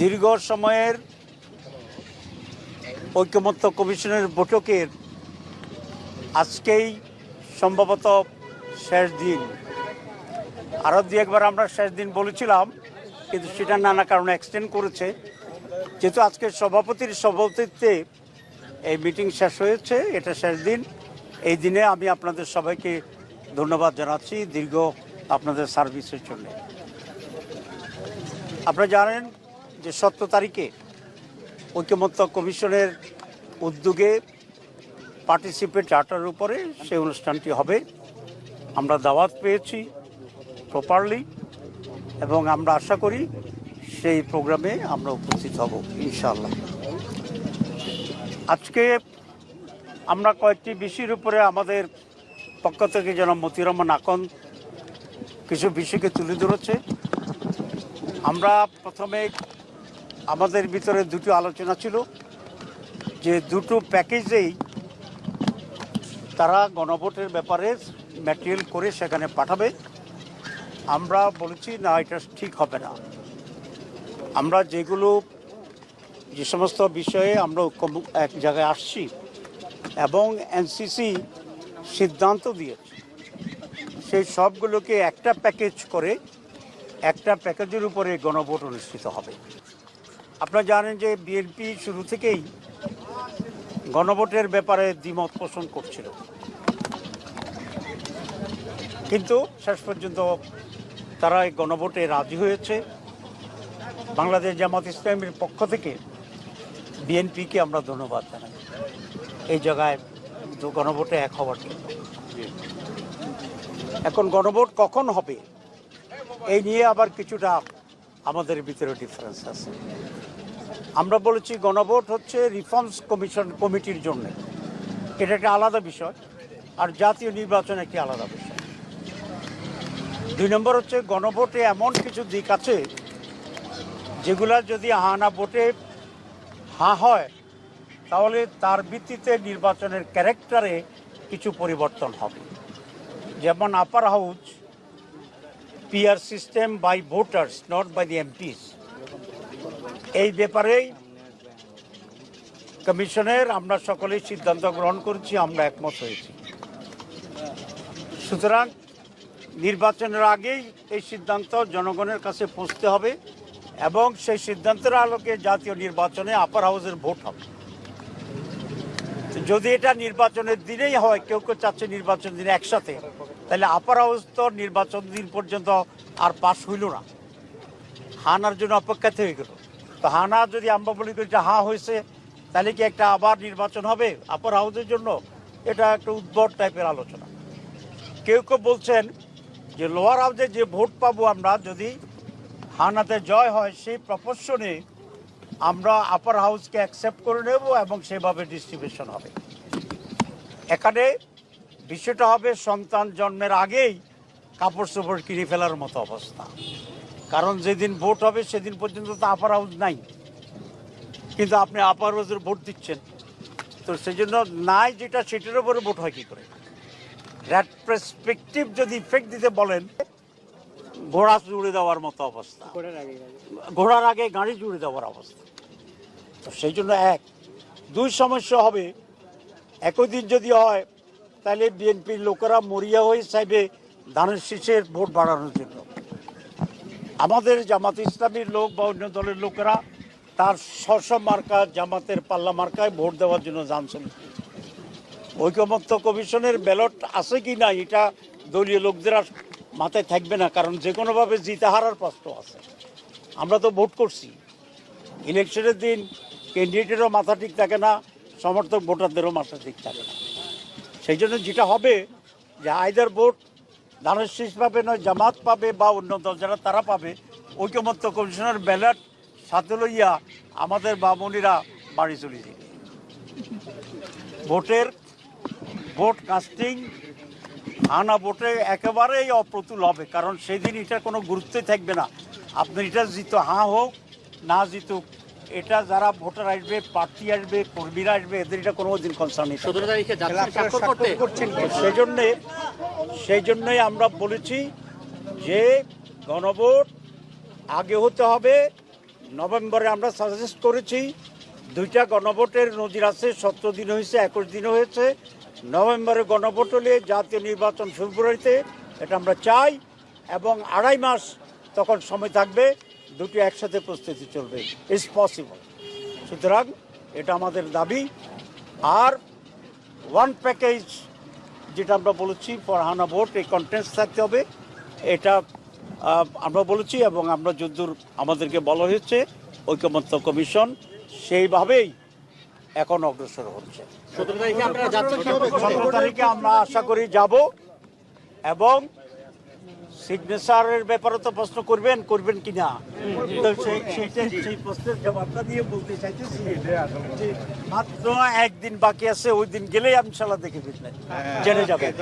দীর্ঘ সময়ের ঐক্যমত্য কমিশনের বৈঠকের আজকেই সম্ভবত শেষ দিন। আরও দু একবার আমরা শেষ দিন বলেছিলাম, কিন্তু সেটা নানা কারণে এক্সটেন্ড করেছে। যেহেতু আজকে সভাপতির সভাপতিত্বে এই মিটিং শেষ হয়েছে, এটা শেষ দিন। এই দিনে আমি আপনাদের সবাইকে ধন্যবাদ জানাচ্ছি দীর্ঘ আপনাদের সার্ভিসের জন্য। আপনারা জানেন যে সতেরো তারিখে ঐক্যমত্য কমিশনের উদ্যোগে পার্টিসিপেট চার্টার উপরে সেই অনুষ্ঠানটি হবে। আমরা দাওয়াত পেয়েছি প্রপারলি এবং আমরা আশা করি সেই প্রোগ্রামে আমরা উপস্থিত হব ইনশাল্লাহ আজকে আমরা কয়েকটি বিষয়ের উপরে আমাদের পক্ষ থেকে যেন মতিউর রহমান আকন কিছু বিষয়কে তুলে ধরেছে। আমরা প্রথমে আমাদের ভিতরে দুটো আলোচনা ছিল যে দুটো প্যাকেজেই তারা গণভোটের ব্যাপারে ম্যাটেরিয়াল করে সেখানে পাঠাবে। আমরা বলেছি, না, এটা ঠিক হবে না। আমরা যেগুলো, যে সমস্ত বিষয়ে আমরা এক জায়গায় আসছি এবং এনসিসি সিদ্ধান্ত দিয়েছে, সেই সবগুলোকে একটা প্যাকেজ করে একটা প্যাকেজের উপরে গণভোট অনুষ্ঠিত হবে। আপনারা জানেন যে বিএনপি শুরু থেকেই গণভোটের ব্যাপারে দ্বিমত পোষণ করছিল। কিন্তু শেষ পর্যন্ত তারা এই গণভোটে রাজি হয়েছে। বাংলাদেশ জামাত ইসলামের পক্ষ থেকে বিএনপিকে আমরা ধন্যবাদ জানাই। এই জায়গায় গণভোটে এক হওয়ার জন্য। এখন গণভোট কখন হবে? এই নিয়ে আবার কিছুটা আমাদের ভিতরে ডিফারেন্স আছে। আমরা বলেছি গণভোট হচ্ছে রিফর্মস কমিশন কমিটির জন্য। এটা একটা আলাদা বিষয়, আর জাতীয় নির্বাচন একটি আলাদা বিষয়। দুই নম্বর হচ্ছে গণভোটে এমন কিছু দিক আছে, যেগুলা যদি হা না ভোটে হা হয়, তাহলে তার ভিত্তিতে নির্বাচনের ক্যারেক্টারে কিছু পরিবর্তন হবে। যেমন upper house PR system by voters not by the MPs এই ব্যাপারেই কমিশনের আমরা সকলেই সিদ্ধান্ত গ্রহণ করেছি, আমরা একমত হয়েছি। সুতরাং নির্বাচনের আগেই এই সিদ্ধান্ত জনগণের কাছে পৌঁছতে হবে এবং সেই সিদ্ধান্তের আলোকে জাতীয় নির্বাচনে আপার হাউসের ভোট হবে। যদি এটা নির্বাচনের দিনেই হয়, কেউ কেউ চাচ্ছে নির্বাচন দিনে একসাথে, তাহলে আপার হাউস তো নির্বাচন দিন পর্যন্ত আর পাশ হইল না। হানার জন্য অপেক্ষাতে হয়ে গেল। তো হানা যদি আমরা বলি যে হা হয়েছে তাহলে কি একটা আবার নির্বাচন হবে? আপার হাউসের জন্য এটা একটা উদ্ভট টাইপের আলোচনা। কেউ কেউ বলছেন যে, লোয়ার হাউসে যে ভোট পাবো আমরা, যদি হানাতে জয় হয়, সেই প্রপোর্শনে আমরা আপার হাউসকে অ্যাকসেপ্ট করে নেব এবং সেভাবে ডিস্ট্রিবিউশন হবে। এখানে বিষয়টা হবে সন্তান জন্মের আগেই কাপড় চোপড় কিনে ফেলার মতো অবস্থা। কারণ যেদিন ভোট হবে সেদিন পর্যন্ত তো আপার হাউস নাই। কিন্তু আপনি আপার হাউসের ভোট দিচ্ছেন। তো সেই জন্য নাই যেটা সেটার উপরে ভোট হয় কী করে? দ্যাট পার্সপেক্টিভ যদি ইফেক্ট দিতে বলেন ঘোড়া জুড়ে দেওয়ার মতো অবস্থা। ঘোড়ার আগে গাড়ি। জুড়ে দেওয়ার অবস্থা। তো সেই জন্য এক। দুই সমস্যা হবে একই দিন যদি হয় তাহলে বিএনপির লোকেরা মরিয়া হয়ে চাইবে ধানের শীষের ভোট বাড়ানোর জন্য। আমাদের জামাত ইসলামীর লোক বা অন্য দলের লোকেরা তার স্ব মার্কা জামাতের পাল্লা মার্কায় ভোট দেওয়ার জন্য জানছেন ঐকমত্য কমিশনের ব্যালট আছে কি না, এটা দলীয় লোকদের আর মাথায় থাকবে না, কারণ যে কোনোভাবে জিতে হারার প্রশ্ন আছে। আমরা তো ভোট করছি। ইলেকশনের দিন ক্যান্ডিডেটেরও মাথা ঠিক থাকে না, সমর্থক ভোটারদেরও মাথা ঠিক থাকে না। সেই জন্য যেটা হবে যে আইদার ভোট ধানের পাবে নয়, জামাত পাবে বা অন্য দল যারা তারা পাবে ঐকমত্য কমিশনের ব্যালট সাথে লইয়া আমাদের বামনিরা বাড়ি চলে যাবে ভোটের ভোট কাস্টিং আনা ভোটে একেবারেই অপ্রতুল হবে, কারণ সেদিন এটা কোনো গুরুত্বই থাকবে না। আপনি এটা জিত, হাঁ হোক, না জিতুক এটা যারা ভোটার আসবে প্রার্থী আসবে কর্মীরা আসবে এদের এটা কোনো দিন কনসার্ন নেই। সতেরো তারিখে করতে? সেই জন্যে সেই জন্যই আমরা বলেছি যে গণভোট আগে হতে হবে। নভেম্বরে আমরা সাজেস্ট করেছি দুইটা গণভোটের নজির আছে সতেরো দিন হয়েছে একুশ দিন হয়েছে। নভেম্বরে গণভোট হলে জাতীয় নির্বাচন ফেব্রুয়ারিতে এটা আমরা চাই। এবং আড়াই মাস তখন সময় থাকবে। দুটি একসাথে প্রস্তুতি চলবে। ইজ পসিবল সুতরাং এটা আমাদের দাবি। আর ওয়ান প্যাকেজ যেটা আমরা বলেছি ফরহানা ভোট এই কন্টেন্স থাকতে হবে। এটা আমরা বলেছি এবং আমরা যদ্দূর আমাদেরকে বলা হয়েছে ঐকমত্য কমিশন সেইভাবেই এখন অগ্রসর হচ্ছে। সতেরো তারিখে আমরা আশা করি যাব এবং সিগনেচারের ব্যাপারে তো প্রশ্ন করবেন করবেন কি না সেই প্রশ্নের জবাবটা দিয়ে বলতে চাইতেছি মাত্র একদিন বাকি আছে ওই দিন গেলেই আমি সালা দেখে ফিরবেন জেনে যাবেন।